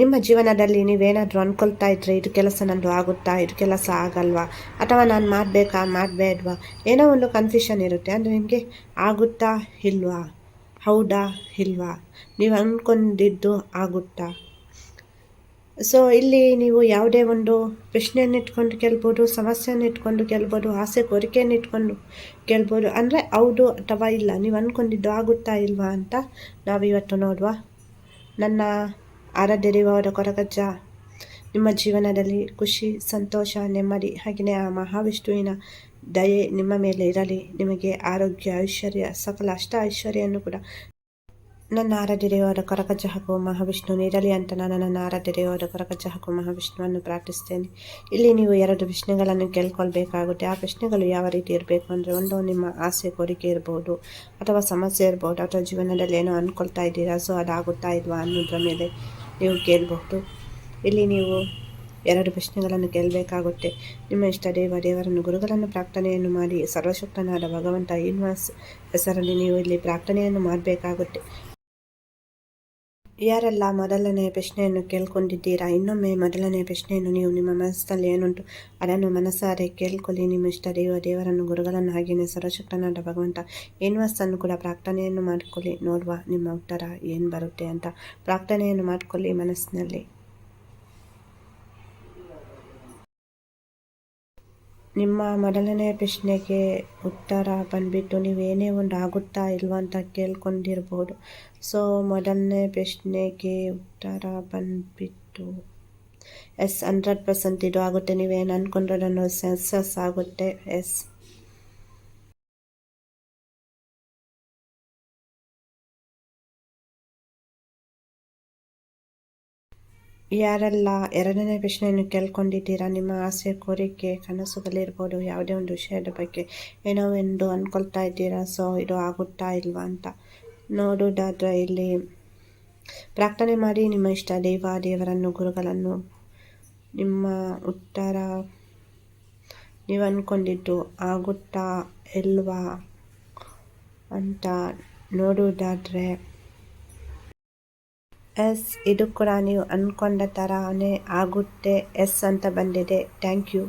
ನಿಮ್ಮ ಜೀವನದಲ್ಲಿ ನೀವೇನಾದರೂ ಅಂದ್ಕೊಳ್ತಾ ಇದ್ರೆ ಇದು ಕೆಲಸ ನಂದು ಆಗುತ್ತಾ? ಇದು ಕೆಲಸ ಆಗಲ್ವಾ? ಅಥವಾ ನಾನು ಮಾಡಬೇಕಾ? ಮಾಡಬೇಡ್ವಾ ಏನೋ ಒಂದು ಕನ್ಫ್ಯೂಷನ್ ಇರುತ್ತೆ. ಅಂದರೆ ನಿಮಗೆ ಆಗುತ್ತಾ ಇಲ್ವಾ? ಹೌದಾ ಇಲ್ವಾ? ನೀವು ಅಂದ್ಕೊಂಡಿದ್ದು ಆಗುತ್ತಾ? ಸೊ ಇಲ್ಲಿ ನೀವು ಯಾವುದೇ ಒಂದು ಪ್ರಶ್ನೆಯನ್ನು ಇಟ್ಕೊಂಡು ಕೇಳ್ಬೋದು, ಸಮಸ್ಯೆಯನ್ನು ಇಟ್ಕೊಂಡು ಕೇಳ್ಬೋದು, ಆಸೆ ಕೋರಿಕೆಯನ್ನು ಇಟ್ಕೊಂಡು ಕೇಳ್ಬೋದು. ಅಂದರೆ ಹೌದು ಅಥವಾ ಇಲ್ಲ? ನೀವು ಅಂದ್ಕೊಂಡಿದ್ದು ಆಗುತ್ತಾ ಇಲ್ವಾ ಅಂತ ನಾವು ಇವತ್ತು ನೋಡುವ. ನನ್ನ ಆರಾಧ್ಯರಿವರ ಕೊರಗಜ್ಜ ನಿಮ್ಮ ಜೀವನದಲ್ಲಿ ಖುಷಿ, ಸಂತೋಷ, ನೆಮ್ಮದಿ, ಹಾಗೆಯೇ ಆ ಮಹಾವಿಷ್ಣುವಿನ ದಯೆ ನಿಮ್ಮ ಮೇಲೆ ಇರಲಿ. ನಿಮಗೆ ಆರೋಗ್ಯ, ಐಶ್ವರ್ಯ, ಸಕಲ ಅಷ್ಟ ಐಶ್ವರ್ಯವನ್ನು ಕೂಡ. ನನ್ನ ಆರಾಧ್ಯ ದೇವರ ಕೊರಗಜ್ಜ ಹಾಗೂ ಮಹಾವಿಷ್ಣು ನೀಡಲಿ ಅಂತ ನಾನು ನನ್ನ ಆರಾಧ್ಯ ದೇವರ ಕೊರಗಜ್ಜ ಹಾಗೂ ಮಹಾವಿಷ್ಣುವನ್ನು ಪ್ರಾರ್ಥಿಸ್ತೇನೆ ಇಲ್ಲಿ ನೀವು ಎರಡು ಪ್ರಶ್ನೆಗಳನ್ನು ಕೇಳ್ಕೊಳ್ಬೇಕಾಗುತ್ತೆ. ಆ ಪ್ರಶ್ನೆಗಳು ಯಾವ ರೀತಿ ಇರಬೇಕು ಅಂದರೆ ಒಂದು, ನಿಮ್ಮ ಆಸೆ, ಕೋರಿಕೆ ಇರ್ಬೋದು, ಅಥವಾ ಸಮಸ್ಯೆ ಇರ್ಬೋದು, ಅಥವಾ ಜೀವನದಲ್ಲಿ ಏನೋ ಅಂದ್ಕೊಳ್ತಾ ಇದ್ದೀರಾ, ಸೊ ಅದಾಗುತ್ತಾ ಇದ್ವಾ ಅನ್ನೋದ್ರ ಮೇಲೆ ನೀವು ಕೇಳಬಹುದು. ಇಲ್ಲಿ ನೀವು ಎರಡು ಪ್ರಶ್ನೆಗಳನ್ನು ಕೇಳಬೇಕಾಗುತ್ತೆ. ನಿಮ್ಮ ಇಷ್ಟ ದೇವ ದೇವರನ್ನು ಗುರುಗಳನ್ನು ಪ್ರಾರ್ಥನೆಯನ್ನು ಮಾಡಿ, ಸರ್ವಶಕ್ತನಾದ ಭಗವಂತ ಯೂನಿವರ್ಸ್ ಹೆಸರಲ್ಲಿ ನೀವು ಇಲ್ಲಿ ಪ್ರಾರ್ಥನೆಯನ್ನು ಮಾಡಬೇಕಾಗುತ್ತೆ. ಯಾರೆಲ್ಲ ಮೊದಲನೇ ಪ್ರಶ್ನೆಯನ್ನು ಕೇಳ್ಕೊಂಡಿದ್ದೀರಾ? ಇನ್ನೊಮ್ಮೆ ಮೊದಲನೇ ಪ್ರಶ್ನೆಯನ್ನು ನೀವು ನಿಮ್ಮ ಮನಸ್ಸಿನಲ್ಲಿ ಏನುಂಟು? ಅದನ್ನು ಮನಸ್ಸಾರೆ ಕೇಳ್ಕೊಳ್ಳಿ. ನಿಮ್ಮ ಇಷ್ಟ ದೇವ ದೇವರನ್ನು, ಗುರುಗಳನ್ನು ಹಾಗೆಯೇ ಸರ್ವಶಕ್ತನಾದ ಭಗವಂತ ಯೂನಿವರ್ಸನ್ನು ಕೂಡ ಪ್ರಾರ್ಥನೆಯನ್ನು ಮಾಡಿಕೊಳ್ಳಿ. ನೋಡುವ ನಿಮ್ಮ ಉತ್ತರ ಏನು ಬರುತ್ತೆ ಅಂತ ಪ್ರಾರ್ಥನೆಯನ್ನು ಮಾಡಿಕೊಳ್ಳಿ ಮನಸ್ಸಿನಲ್ಲಿ. ನಿಮ್ಮ ಮೊದಲನೇ ಪ್ರಶ್ನೆಗೆ ಉತ್ತರ ಬಂದುಬಿಟ್ಟು ನೀವೇನೇ ಒಂದು ಆಗುತ್ತಾ ಇಲ್ವಾ ಅಂತ ಕೇಳ್ಕೊಂಡಿರ್ಬೋದು. ಸೊ ಮೊದಲನೇ ಪ್ರಶ್ನೆಗೆ ಉತ್ತರ ಬಂದುಬಿಟ್ಟು ಎಸ್ ಹಂಡ್ರೆಡ್ ಪರ್ಸೆಂಟ್ ಇದು ಆಗುತ್ತೆ. ನೀವೇನು ಅಂದ್ಕೊಂಡ್ರೆ ಸಕ್ಸಸ್ ಆಗುತ್ತೆ. ಎಸ್ ಯಾರೆಲ್ಲ ಎರಡನೇ ಪ್ರಶ್ನೆಯನ್ನು ಕೇಳ್ಕೊಂಡಿದ್ದೀರಾ? ನಿಮ್ಮ ಆಸೆ, ಕೋರಿಕೆ ಕನಸುಗಳಿರ್ಬೋದು ಯಾವುದೇ ಒಂದು ವಿಷಯದ ಬಗ್ಗೆ ಏನೋ ಒಂದು ಅಂದ್ಕೊಳ್ತಾ ಇದ್ದೀರಾ? ಸೊ, ಇದು ಆಗುತ್ತಾ ಇಲ್ವಾ ಅಂತ ನೋಡೋದಾದರೆ ಇಲ್ಲಿ ಪ್ರಾರ್ಥನೆ ಮಾಡಿ ನಿಮ್ಮ ಇಷ್ಟ ದೇವ ದೇವರನ್ನು ಗುರುಗಳನ್ನು ನಿಮ್ಮ ಉತ್ತರ ನೀವು ಅಂದ್ಕೊಂಡಿದ್ದು ಆಗುತ್ತಾ ಇಲ್ವಾ ಅಂತ ನೋಡುವುದಾದರೆ ಎಸ್ ಇದು ಕೂಡ ನೀವು ಅಂದ್ಕೊಂಡ ಥರನೇ ಆಗುತ್ತೆ. ಎಸ್ ಅಂತ ಬಂದಿದೆ. Thank you.